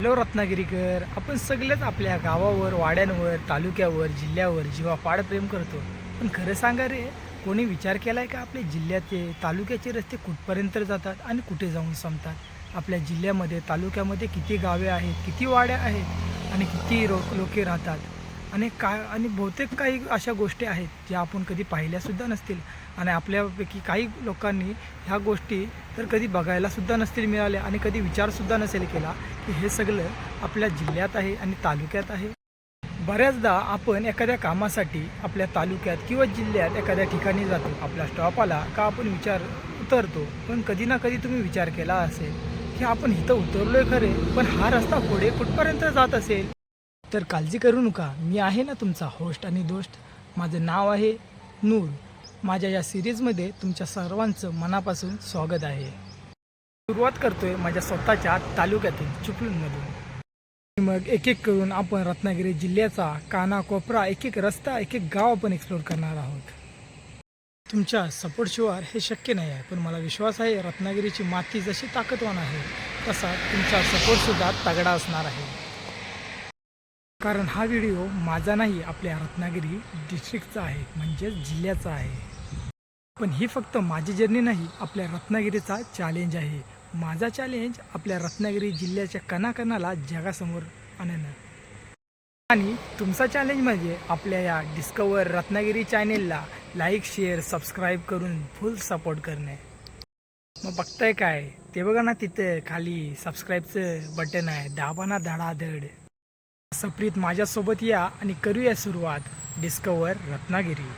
Hello रत्नागिरीकर आपण सगळेच आपल्या गावावर वाड्यांवर तालुक्यावर जिल्ह्यावर जीवापाड प्रेम करतो. पण खरं सांगा रे कोणी विचार केलाय का आपल्या जिल्ह्याचे तालुक्याचे रस्ते कुठपर्यंत जातात आणि कुठे जाऊन संपतात? आपल्या जिल्ह्यामध्ये तालुक्यामध्ये किती गावे आहेत किती वाड्या आहेत आणि किती रो लोके राहतात? आणि काय आणि बहुतेक काही अशा गोष्टी आहेत ज्या आपण कधी पाहिल्यासुद्धा नसतील. आणि आपल्यापैकी काही लोकांनी ह्या गोष्टी तर कधी बघायलासुद्धा नसतील मिळाल्या आणि कधी विचारसुद्धा नसेल केला की हे सगळं आपल्या जिल्ह्यात आहे आणि तालुक्यात आहे. बऱ्याचदा आपण एखाद्या कामासाठी आपल्या तालुक्यात किंवा जिल्ह्यात एखाद्या ठिकाणी जातो आपल्या स्टॉप आला का आपण विचार उतरतो पण कधी ना कधी तुम्ही विचार केला असेल की आपण इथं उतरलो आहे खरे पण हा रस्ता पुढे कुठपर्यंत जात असेल? तर काळजी करू नका. मी आहे ना तुमचा होस्ट आणि दोस्त. माझं नाव आहे नूर. माझ्या या सिरीजमध्ये तुमच्या सर्वांचं मनापासून स्वागत आहे. सुरुवात करतोय माझ्या स्वतःच्या तालुक्यातील चिपळूणमधून. मग एक एक करून आपण रत्नागिरी जिल्ह्याचा काना कोपरा एक एक रस्ता एक एक गाव आपण एक्सप्लोर करणार आहोत. तुमच्या सपोर्टशिवाय हे शक्य नाही आहे पण मला विश्वास आहे रत्नागिरीची माती जशी ताकदवान आहे तसा तुमचा सपोर्टसुद्धा तगडा असणार आहे. कारण हा व्हिडिओ माझा नाही आपल्या रत्नागिरी डिस्ट्रिक्टचा आहे म्हणजेच जिल्ह्याचा आहे. पण ही फक्त माझी जर्नी नाही आपल्या रत्नागिरीचा चॅलेंज आहे. माझा चॅलेंज आपल्या रत्नागिरी जिल्ह्याच्या कणाकणाला जगासमोर आणणं. आणि तुमचा चॅलेंज म्हणजे आपल्या या डिस्कवर रत्नागिरी चॅनेलला लाईक शेअर सबस्क्राईब करून फुल सपोर्ट करणे. मग बघताय काय? ते बघा ना तिथं खाली सबस्क्राईबचं बटन आहे दाबा ना धडाधड. सप्रीत माझ्यासोबत या आणि करूया सुरुवात डिस्कवर रत्नागिरी.